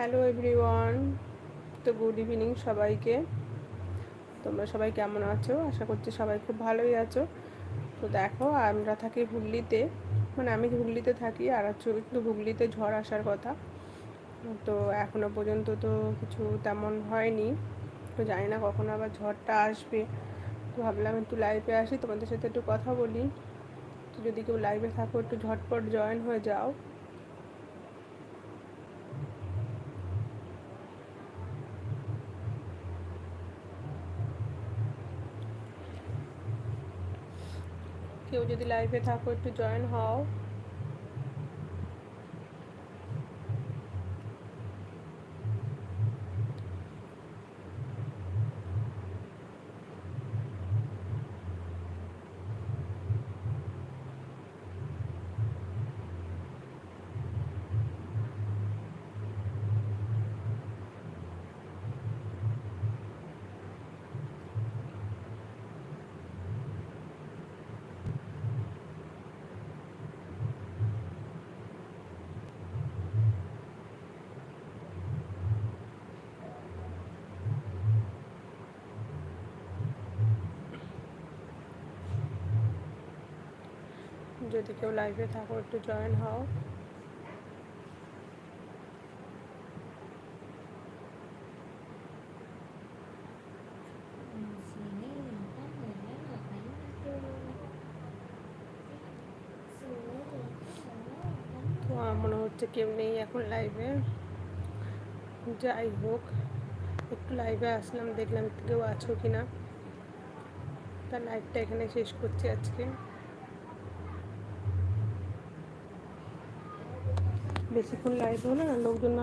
Hello everyone তো good evening সবাইকে। তোমরা সবাই কেমন আছো? আশা করছি সবাই খুব ভালোই আছো। তো দেখো, আমরা থাকি হুগলিতে। মানে আমি হুগলিতে থাকি আর হচ্ছে একটু হুগলিতে ঝড় আসার কথা। তো এখনও পর্যন্ত তো কিছু তেমন হয়নি। তো জানি না কখন আবার ঝড়টা আসবে। তো ভাবলাম একটু লাইভে আসি। তোমাদের সাথে একটু কথা বলি। তো যদি কেউ লাইভে থাকো, একটু ঝটপট জয়েন হয়ে যাও। কেউ যদি লাইভে থাকো একটু জয়েন হও। যদি কেউ লাইভে থাকো, একটু জয়েন হও। তো মনে হচ্ছে কেউ নেই এখন লাইভে যাই হোক, একটু লাইভে আসলাম, দেখলাম কেউ আছো কি না তা লাইভটা এখানে শেষ করছি আজকে। বেশিক্ষণ লাইভ হলে না লোকজন